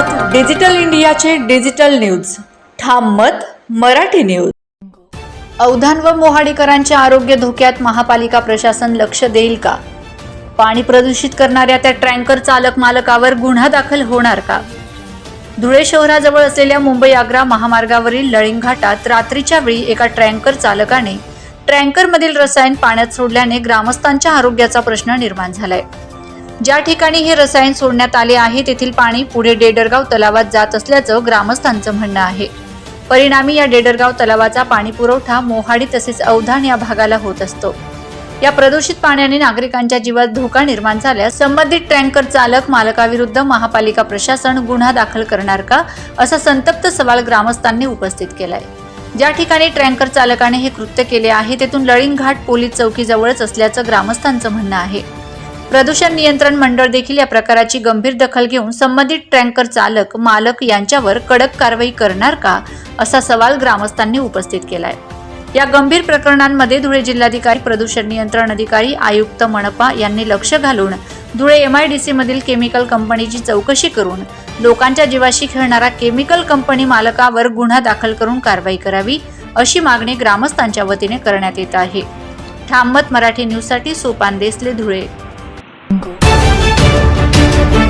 बघत डिजिटल इंडियाचे digital news. ठाम मत मराठी न्यूज. अवधान व मोहाडीकरांच्या आरोग्य धोक्यात महापालिका प्रशासन लक्ष देईल का? पाणी प्रदूषित करणाऱ्या त्या ट्रँकर चालक मालकावर गुन्हा दाखल होणार का? धुळे शहराजवळ असलेल्या मुंबई आग्रा महामार्गावरील लळिंग घाटात रात्रीच्या वेळी एका ट्रँकर चालकाने ट्रँकरमधील रसायन पाण्यात सोडल्याने ग्रामस्थांच्या आरोग्याचा प्रश्न निर्माण झालाय. ज्या ठिकाणी हे रसायन सोडण्यात आले आहे तेथील पाणी पुढे डेडरगाव तलावात जात असल्याचं ग्रामस्थांचं म्हणणं आहे. परिणामी या डेडरगाव तलावाचा पाणी पुरवठा मोहाडी तसेच अवधान या भागाला होत असतो. या प्रदूषित पाण्याने नागरिकांच्या जीवात धोका निर्माण झाल्यास संबंधित टँकर चालक मालकाविरुद्ध महापालिका प्रशासन गुन्हा दाखल करणार का असा संतप्त सवाल ग्रामस्थांनी उपस्थित केलाय. ज्या ठिकाणी ट्रँकर चालकाने हे कृत्य केले आहे तेथून लळिंगघाट पोलीस चौकीजवळच असल्याचं ग्रामस्थांचं म्हणणं आहे. प्रदूषण नियंत्रण मंडळ देखील या प्रकाराची गंभीर दखल घेऊन संबंधित टँकर चालक मालक यांच्यावर कडक कारवाई करणार का असा सवाल ग्रामस्थांनी उपस्थित केलाय. या गंभीर प्रकरणांमध्ये धुळे जिल्हाधिकारी प्रदूषण नियंत्रण अधिकारी आयुक्त मनपा यांनी लक्ष घालून धुळे एम आय डी मधील केमिकल कंपनीची चौकशी करून लोकांच्या जीवाशी खेळणारा केमिकल कंपनी मालकावर गुन्हा दाखल करून कारवाई करावी अशी मागणी ग्रामस्थांच्या वतीने करण्यात येत आहे. ठाममत मराठी न्यूजसाठी सोपान देसले धुळे. うん